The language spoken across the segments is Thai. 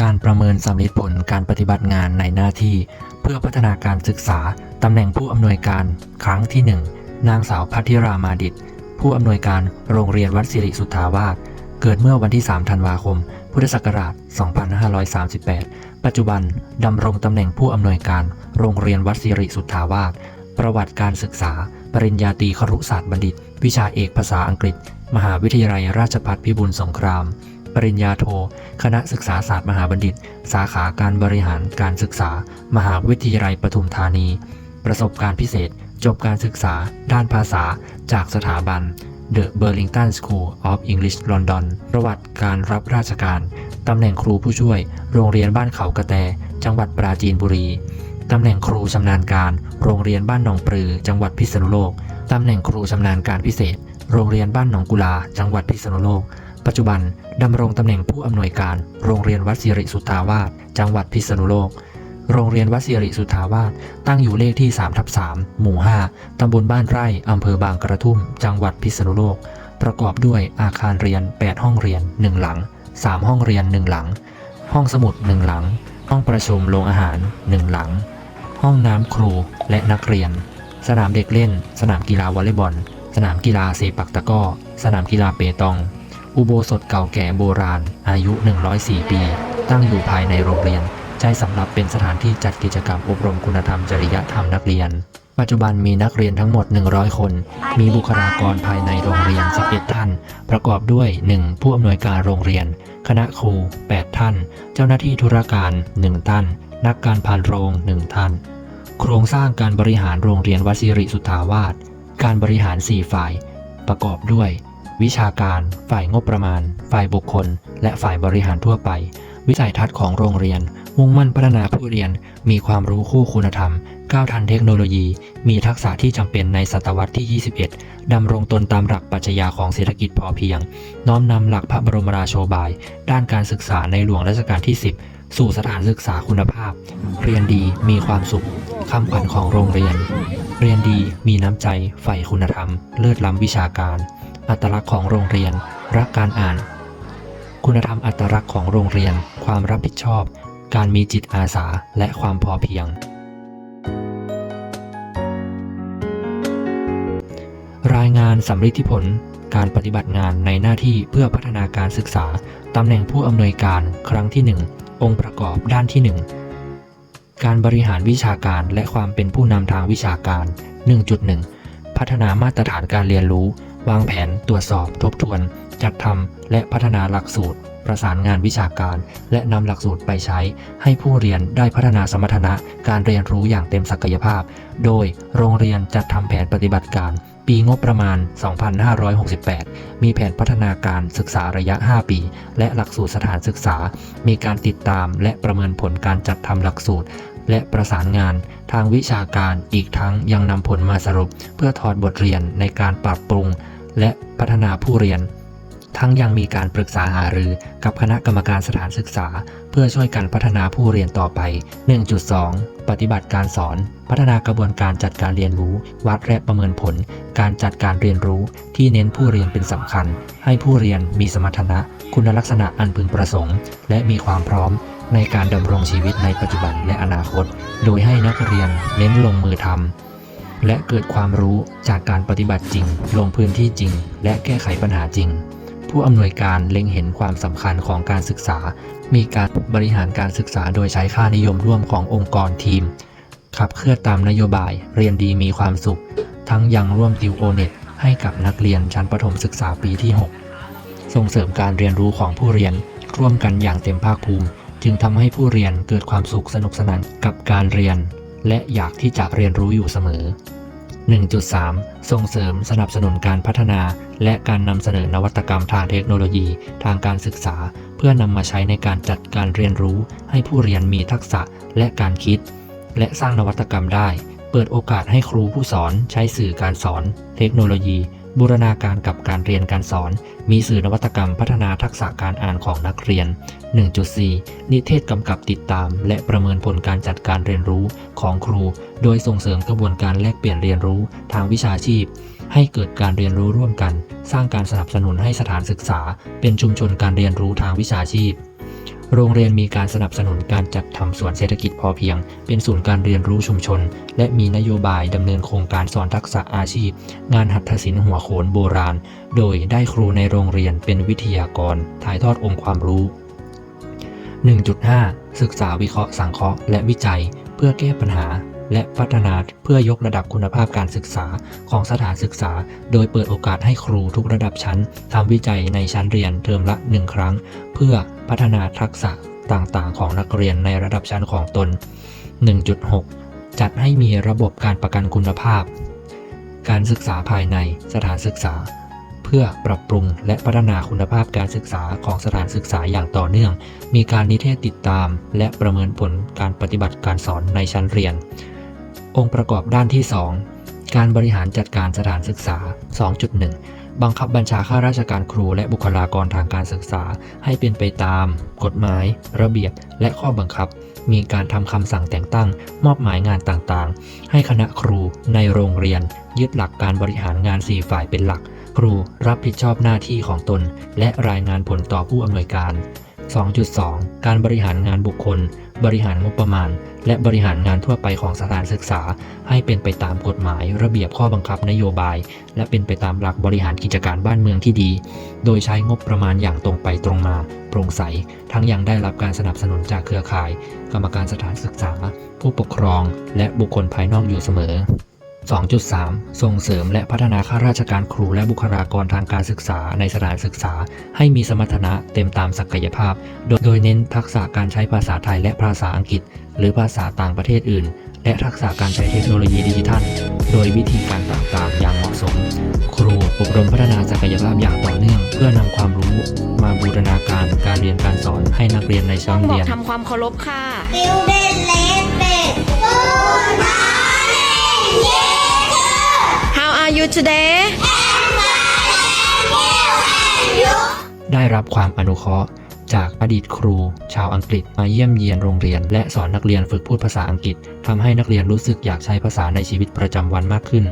การประเมินสำลิดผลการปฏิบัติงานในหน้าที่ เพื่อพัฒนาการศึกษาตำแหน่งผู้อำนวยการครั้งที่ 1 นางสาวพัทิรามาดิต ผู้อำนวยการโรงเรียนวัดสิริสุทธาวาสเกิดเมื่อวันที่ 3 ธันวาคม พุทธศักราช 2538 ปัจจุบันดำรงตำแหน่งผู้อำนวยการโรงเรียนวัดสิริสุทธาวาสประวัติการศึกษา ปริญญาตรีครุศาสตร์บัณฑิต วิชาเอกภาษาอังกฤษ มหาวิทยาลัยราชภัฏพิบูลสงคราม ปริญญาโท คณะศึกษาศาสตร์มหาบัณฑิต สาขาการบริหารการศึกษา มหาวิทยาลัยปทุมธานี ประสบการณ์พิเศษ จบการศึกษา ด้านภาษา จากสถาบัน The Burlington School of English London ประวัติการรับราชการ ตำแหน่งครูผู้ช่วย โรงเรียนบ้านเขากระแต จังหวัดปราจีนบุรี ตำแหน่งครูชำนาญการ โรงเรียนบ้านหนองปลือ จังหวัดพิษณุโลก ตำแหน่งครูชำนาญการพิเศษ โรงเรียนบ้านหนองกุลา จังหวัดพิษณุโลก ปัจจุบันดำรงตำแหน่งผู้อำนวยการ โรงเรียนวัดสิริสุทธาวาสจังหวัดพิษณุโลก โรงเรียนวัดสิริสุทธาวาสตั้งอยู่เลขที่3ทับ3หมู่ 5 ตำบลบ้านไร่อำเภอบางกระทุ่ม จังหวัดพิษณุโลก ประกอบด้วยอาคารเรียน 8 ห้องเรียน 1 หลัง 3 ห้องเรียน 1 หลัง ห้องสมุด 1 หลัง ห้องประชุมโรงอาหาร 1 หลัง ห้องน้ำครูและนักเรียน สนามเด็กเล่น สนามกีฬาวอลเลย์บอล สนามกีฬาเซปักตะก้อ สนามกีฬาเปตอง อุโบสถเก่าแก่โบราณ อายุ 104 ปี ตั้งอยู่ภายในโรงเรียน ใช้สำหรับเป็นสถานที่จัดกิจกรรมอบรมคุณธรรมจริยธรรมนักเรียน ปัจจุบันมีนักเรียนทั้งหมด 100 คน มีบุคลากรภายในโรงเรียน 11 ท่าน ประกอบด้วย 1. ผู้อำนวยการโรงเรียน คณะครู 8 ท่าน เจ้าหน้าที่ธุรการ 1 ท่าน นักการพานโรง 1 ท่าน โครงสร้างการบริหารโรงเรียนวชิริสุทธาวาสการบริหาร 4 ฝ่าย ประกอบด้วย วิชาการ ฝ่ายงบประมาณ ฝ่ายบุคคล และฝ่ายบริหารทั่วไป วิสัยทัศน์ของโรงเรียน มุ่งมั่นพัฒนาผู้เรียน มีความรู้คู่คุณธรรม ก้าวทันเทคโนโลยี มีทักษะที่จำเป็นในศตวรรษที่ 21 ดำรงตนตามหลักปรัชญาของเศรษฐกิจพอเพียง น้อมนำหลักพระบรมราโชบาย ด้านการศึกษาในหลวงรัชกาลที่ 10 สู่สถานศึกษาคุณภาพ เรียนดีมีความสุขคำขวัญของโรงเรียน เรียนดีมีน้ำใจใฝ่คุณธรรม เลิศล้ำวิชาการ อัตลักษณ์ของโรงเรียน รักการอ่าน คุณธรรมอัตลักษณ์ของโรงเรียน ความรับผิดชอบ การมีจิตอาสาและความพอเพียง รายงานสำลิดผล การปฏิบัติงานในหน้าที่เพื่อพัฒนาการศึกษาตำแหน่งผู้อำนวยการครั้งที่ 1 องค์ประกอบด้านที่ 1 การบริหารวิชาการและความเป็นผู้นำทางวิชาการ 1.1 พัฒนามาตรฐานการเรียนรู้ วางแผนตรวจสอบทบทวน จัดทำและพัฒนาหลักสูตร ประสานงานวิชาการ และนำหลักสูตรไปใช้ ให้ผู้เรียนได้พัฒนาสมรรถนะการเรียนรู้อย่างเต็มศักยภาพ โดยโรงเรียนจัดทำแผนปฏิบัติการปีงบประมาณ 2568 มีแผนพัฒนาการศึกษาระยะ 5 ปี และหลักสูตรสถานศึกษา มีการติดตามและประเมินผลการจัดทำหลักสูตร และประสานงาน ทางวิชาการอีกทั้งยังนำผลมาสรุป เพื่อถอดบทเรียนในการปรับปรุง และพัฒนาผู้เรียน ทั้งยังมีการปรึกษาหารือกับคณะกรรมการสถานศึกษา เพื่อช่วยกันพัฒนาผู้เรียนต่อไป 1.2 ปฏิบัติการสอน พัฒนากระบวนการจัดการเรียนรู้ วัดและประเมินผล การจัดการเรียนรู้ที่เน้นผู้เรียนเป็นสำคัญ ให้ผู้เรียนมีสมรรถนะ คุณลักษณะอันพึงประสงค์ และมีความพร้อมในการดำรงชีวิตในปัจจุบันและอนาคต โดยให้นักเรียนเน้นลงมือทำ และเกิดความรู้จากการปฏิบัติจริง ลงพื้นที่จริง และแก้ไขปัญหาจริง ผู้อำนวยการเล็งเห็นความสำคัญของการศึกษา มีการบริหารการศึกษาโดยใช้ค่านิยมร่วมขององค์กรทีม ขับเคลื่อนตามนโยบายเรียนดีมีความสุข ทั้งยังร่วมติวโอเน็ตให้กับนักเรียนชั้นประถมศึกษาปีที่ 6 ส่งเสริมการเรียนรู้ของผู้เรียน ร่วมกันอย่างเต็มภาคภูมิ จึงทำให้ผู้เรียนเกิดความสุขสนุกสนานกับการเรียน และอยากที่จะเรียนรู้อยู่เสมอ 1.3 ส่งเสริมสนับสนุนการพัฒนา และการนำเสนอนวัตกรรมทางเทคโนโลยี ทางการศึกษา เพื่อนำมาใช้ในการจัดการเรียนรู้ ให้ผู้เรียนมีทักษะและการคิด และสร้างนวัตกรรมได้ เปิดโอกาสให้ครูผู้สอนใช้สื่อการสอน เทคโนโลยี บูรณาการกับการเรียนการสอน มีสื่อนวัตกรรมพัฒนาทักษะการอ่านของนักเรียน 1.4 นิเทศกำกับติดตาม และประเมินผลการจัดการเรียนรู้ของครู โดยส่งเสริมกระบวนการแลกเปลี่ยนเรียนรู้ทางวิชาชีพ ให้เกิดการเรียนรู้ร่วมกัน สร้างการสนับสนุนให้สถานศึกษา เป็นชุมชนการเรียนรู้ทางวิชาชีพ โรงเรียนมีการสนับสนุนการจัดทำสวนเศรษฐกิจพอเพียง เป็นศูนย์การเรียนรู้ชุมชน และมีนโยบายดำเนินโครงการสอนทักษะอาชีพ งานหัตถศิลป์หัวโขนโบราณ โดยได้ครูในโรงเรียนเป็นวิทยากร ถ่ายทอดองค์ความรู้ 1.5 ศึกษาวิเคราะห์สังเคราะห์และวิจัย เพื่อแก้ปัญหา และพัฒนาเพื่อยกระดับคุณภาพการศึกษาของสถานศึกษา โดยเปิดโอกาสให้ครูทุกระดับชั้นทำวิจัยในชั้นเรียนเทอมละ 1 ครั้ง เพื่อพัฒนาทักษะต่างๆ ของนักเรียนในระดับชั้นของตน 1.6 จัดให้มีระบบการประกันคุณภาพ การศึกษาภายในสถานศึกษา เพื่อปรับปรุงและพัฒนาคุณภาพการศึกษาของสถานศึกษาอย่างต่อเนื่อง มีการนิเทศติดตาม และประเมินผลการปฏิบัติการสอนในชั้นเรียน องค์ประกอบด้านที่ 2 การบริหารจัดการสถานศึกษา 2.1 บังคับบัญชาข้าราชการครูและบุคลากรทางการศึกษา ให้เป็นไปตาม กฎหมาย ระเบียบ และข้อบังคับ มีการทำคำสั่งแต่งตั้ง มอบหมายงานต่างๆ ให้คณะครูในโรงเรียน ยึดหลักการบริหารงาน 4 ฝ่ายเป็นหลัก ครูรับผิดชอบหน้าที่ของตน และรายงานผลต่อผู้อำนวยการ2.2 การบริหารงานบุคคล บริหารงบประมาณ และบริหารงานทั่วไปของสถานศึกษา ให้เป็นไปตามกฎหมาย ระเบียบข้อบังคับนโยบาย และเป็นไปตามหลักบริหารกิจการบ้านเมืองที่ดี โดยใช้งบประมาณอย่างตรงไปตรงมาโปร่งใส ทั้งยังได้รับการสนับสนุนจากเครือข่าย กรรมการสถานศึกษา ผู้ปกครอง และบุคคลภายนอกอยู่เสมอ 2.3 ส่งเสริมและพัฒนาข้าราชการครูและบุคลากรทางการศึกษาในสถานศึกษา ให้มีสมรรถนะเต็มตามศักยภาพโดยโดยเน้นทักษะการใช้ภาษาไทยและภาษาอังกฤษ หรือภาษาต่างประเทศอื่น และทักษะการใช้เทคโนโลยีดิจิทัล โดยวิธีการต่างๆ อย่างเหมาะสม ครูอบรมพัฒนาศักยภาพอย่างต่อเนื่อง เพื่อนำความรู้มาบูรณาการการเรียนการสอนให้นักเรียนในต้ชั้อนงบอเรีกยนทำความเคารพค่ะ Student Lesson Good morning are you today you ได้รับความอนุเคราะห์จากอดีตครูชาวอังกฤษมาเยี่ยมเยียนโรงเรียน และสอนนักเรียนฝึกพูดภาษาอังกฤษทำให้นักเรียนรู้สึกอยากใช้ภาษาในชีวิตประจำวันมากขึ้น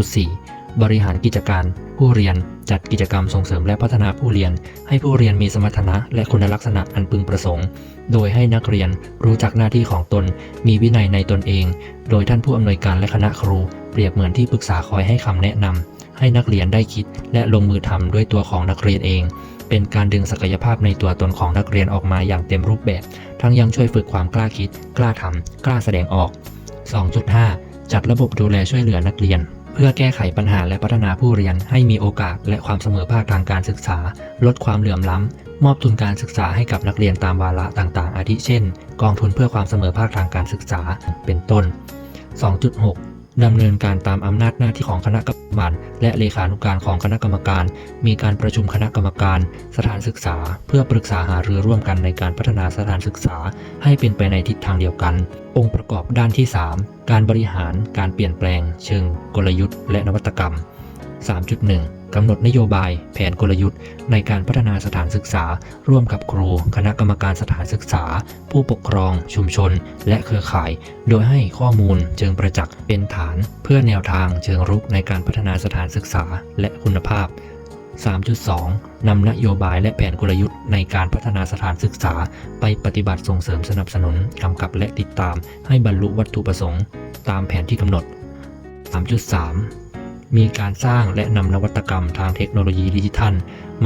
2.4 บริหารกิจการ ผู้เรียนจัดกิจกรรมส่งเสริมและพัฒนาผู้เรียน ให้ผู้เรียนมีสมรรถนะและคุณลักษณะอันพึงประสงค์ โดยให้นักเรียนรู้จักหน้าที่ของตน มีวินัยในตนเอง โดยท่านผู้อำนวยการและคณะครู เปรียบเหมือนที่ปรึกษาคอยให้คำแนะนำให้นักเรียนได้คิด และลงมือทำด้วยตัวของนักเรียนเอง เป็นการดึงศักยภาพในตัวตนของนักเรียนออกมาอย่างเต็มรูปแบบ ทั้งยังช่วยฝึกความกล้าคิด กล้าทำกล้าแสดงออก 2.5 จัดระบบดูแลช่วยเหลือนักเรียน เพื่อแก้ไขปัญหาและพัฒนาผู้เรียน ให้มีโอกาสและความเสมอภาคทางการศึกษา ลดความเหลื่อมล้ำมอบทุนการศึกษาให้กับนักเรียนตามวาระต่างๆ อาทิเช่น กองทุนเพื่อความเสมอภาคทางการศึกษา เป็นต้น 2.6 ดำเนินการตามอำนาจหน้าที่ของคณะกรรมการและเลขานุการของคณะกรรมการ มีการประชุมคณะกรรมการ สถานศึกษา เพื่อปรึกษาหารือร่วมกันในการพัฒนาสถานศึกษา ให้เป็นไปในทิศทางเดียวกัน องค์ประกอบด้านที่ 3 การบริหาร การเปลี่ยนแปลง เชิง กลยุทธ์ และนวัตกรรม 3.1 กำหนดนโยบาย แผนกลยุทธ์ ในการพัฒนาสถานศึกษา ร่วมกับครู คณะกรรมการสถานศึกษา ผู้ปกครอง ชุมชน และเครือข่าย โดยให้ข้อมูลเชิงประจักษ์เป็นฐาน เพื่อแนวทางเชิงรุกในการพัฒนาสถานศึกษาและคุณภาพ 3.2 นำนโยบายและแผนกลยุทธ์ในการพัฒนาสถานศึกษา ไปปฏิบัติส่งเสริมสนับสนุนกำกับและติดตาม ให้บรรลุวัตถุประสงค์ ตามแผนที่กำหนด 3.3 มีการสร้างและนำนวัตกรรมทางเทคโนโลยีดิจิทัล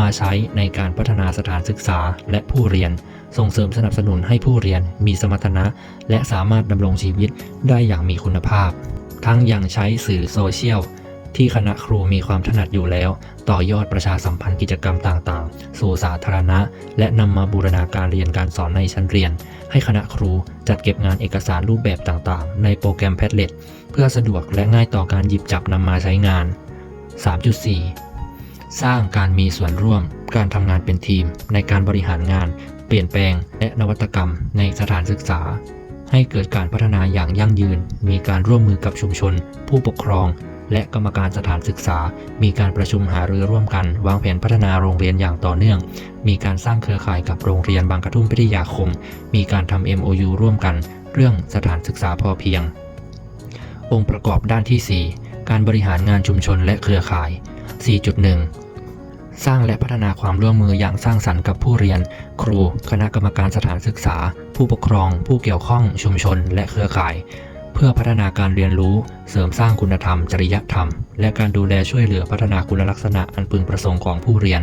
มาใช้ในการพัฒนาสถานศึกษาและผู้เรียน ส่งเสริมสนับสนุนให้ผู้เรียนมีสมรรถนะ และสามารถดำรงชีวิตได้อย่างมีคุณภาพ ทั้งยังใช้สื่อโซเชียล ที่คณะครูมีความถนัดอยู่แล้ว ต่อยอดประชาสัมพันธ์กิจกรรมต่างๆ สู่สาธารณะ และนำมาบูรณาการเรียนการสอนในชั้นเรียน ให้คณะครูจัดเก็บงานเอกสารรูปแบบต่างๆ ในโปรแกรม Padlet เพื่อสะดวกและง่ายต่อการหยิบจับนำมาใช้งาน 3.4 สร้างการมีส่วนร่วม การทำงานเป็นทีม ในการบริหารงาน เปลี่ยนแปลง และนวัตกรรม ในสถานศึกษาให้เกิดการพัฒนาอย่างยั่งยืน มีการร่วมมือกับชุมชน ผู้ปกครอง และกรรมการสถานศึกษา มีการประชุมหารือร่วมกัน วางแผนพัฒนาโรงเรียนอย่างต่อเนื่อง มีการสร้างเครือข่ายกับโรงเรียนบางกระทุ่มพิทยาคม มีการทำ MOU ร่วมกัน เรื่องสถานศึกษาพอเพียง องค์ประกอบด้านที่ 4 การบริหารงานชุมชนและเครือข่าย 4.1สร้างและพัฒนาความร่วมมืออย่างสร้างสรรค์กับผู้เรียน ครู คณะกรรมการสถานศึกษา ผู้ปกครอง ผู้เกี่ยวข้องชุมชน และเครือข่าย เพื่อพัฒนาการเรียนรู้ เสริมสร้างคุณธรรม จริยธรรม และการดูแลช่วยเหลือพัฒนาคุณลักษณะอันพึงประสงค์ของผู้เรียน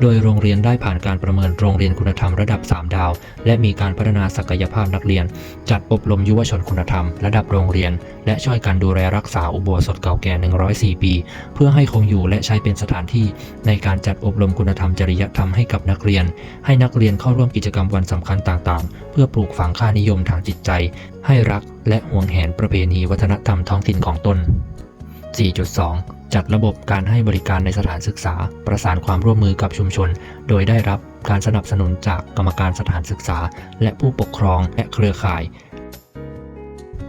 โดยโรงเรียนได้ผ่านการประเมินโรงเรียนคุณธรรมระดับ 3 ดาว และมีการพัฒนาศักยภาพนักเรียน จัดอบรมยุวชนคุณธรรม ระดับโรงเรียน และช่วยกันดูแลรักษาอุโบสถเก่าแก่ 104 ปี เพื่อให้คงอยู่และใช้เป็นสถานที่ในการจัดอบรมคุณธรรมจริยธรรมให้กับนักเรียน ให้นักเรียนเข้าร่วมกิจกรรมวันสำคัญต่างๆ เพื่อปลูกฝังค่านิยมทางจิตใจ ให้รักและหวงแหนประเพณีวัฒนธรรมท้องถิ่นของตน 4.2 จัดระบบการให้บริการในสถานศึกษา ประสานความร่วมมือกับชุมชน โดยได้รับการสนับสนุนจากกรรมการสถานศึกษา และผู้ปกครองและเครือข่าย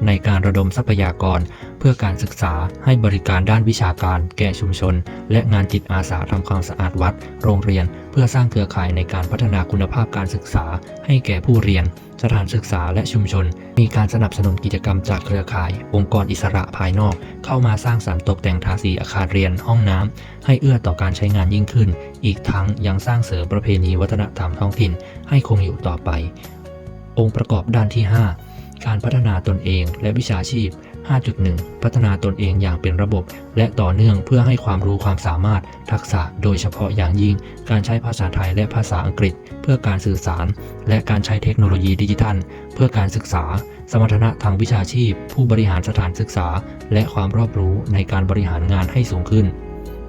ในการระดมทรัพยากร เพื่อการศึกษาให้บริการด้านวิชาการแก่ชุมชน และงานจิตอาสาทำความสะอาดวัด โรงเรียน เพื่อสร้างเครือข่ายในการพัฒนาคุณภาพการศึกษา ให้แก่ผู้เรียน สถานศึกษาและชุมชน มีการสนับสนุนกิจกรรมจากเครือข่าย องค์กรอิสระภายนอก เข้ามาสร้างสรรค์ตกแต่งทาสีอาคารเรียนห้องน้ำให้เอื้อต่อการใช้งานยิ่งขึ้น อีกทั้งยังสร้างเสริมประเพณีวัฒนธรรมท้องถิ่น ให้คงอยู่ต่อไป องค์ประกอบด้านที่ 5 การพัฒนาตนเองและวิชาชีพ 5.1 พัฒนาตนเองอย่างเป็นระบบ และต่อเนื่องเพื่อให้ความรู้ความสามารถทักษะโดยเฉพาะอย่างยิ่ง การใช้ภาษาไทยและภาษาอังกฤษ เพื่อการสื่อสาร และการใช้เทคโนโลยีดิจิทัล เพื่อการศึกษา สมรรถนะทางวิชาชีพ ผู้บริหารสถานศึกษา และความรอบรู้ในการบริหารงานให้สูงขึ้น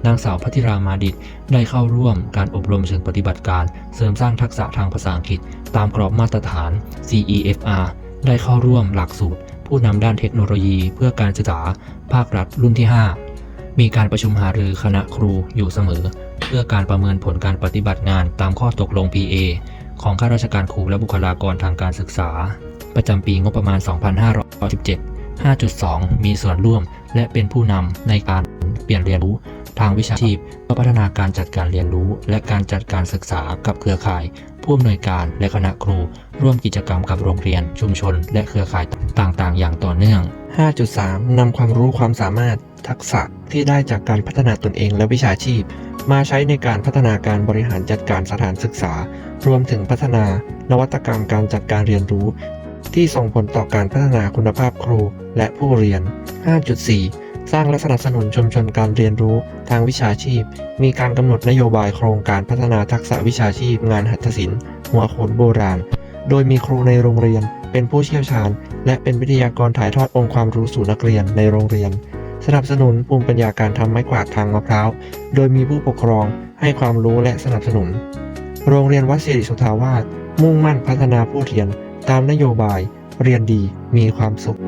นางสาวพัทิรามาดิตได้เข้าร่วมการอบรมเชิงปฏิบัติการ เสริมสร้างทักษะทางภาษาอังกฤษ ตามกรอบมาตรฐาน CEFR ได้เข้าร่วมหลักสูตร ผู้นำด้านเทคโนโลยีเพื่อการศึกษาภาครัฐรุ่นที่ 5 มีการประชุมหารือคณะครูอยู่เสมอ เพื่อการประเมินผลการปฏิบัติงานตามข้อตกลง PA ของข้าราชการครูและบุคลากรทางการศึกษา ประจำปีงบประมาณ 2517 5.2 มีส่วนร่วมและเป็นผู้นำในการเปลี่ยนเรียนรู้ทางวิชาชีพเพื่อพัฒนาการจัดการเรียนรู้ และการจัดการศึกษากับเครือข่ายผู้อำนวยการและคณะครู ร่วมกิจกรรมกับโรงเรียน ชุมชน และเครือข่ายต่างๆ อย่างต่อเนื่อง 5.3 นำความรู้ความสามารถ ทักษะที่ได้จากการพัฒนาตนเองและวิชาชีพ มาใช้ในการพัฒนาการบริหารจัดการสถานศึกษา รวมถึงพัฒนานวัตกรรมการจัดการเรียนรู้ ที่ส่งผลต่อการพัฒนาคุณภาพครูและผู้เรียน 5.4 สร้างและสนับสนุนชุมชนการเรียนรู้ทางวิชาชีพ มีการกำหนดนโยบายโครงการพัฒนาทักษะวิชาชีพ งานหัตถศิลป์หัวโขนโบราณ โดยมีครูในโรงเรียน เป็นผู้เชี่ยวชาญ และเป็นวิทยากรถ่ายทอดองค์ความรู้สู่นักเรียนในโรงเรียน สนับสนุนภูมิปัญญาการทำไม้กวาดทางมะพร้าว โดยมีผู้ปกครองให้ความรู้และสนับสนุน โรงเรียนวัดสิริสุทาวาสมุ่งมั่นพัฒนาผู้เรียน ตามนโยบาย เรียนดีมีความสุข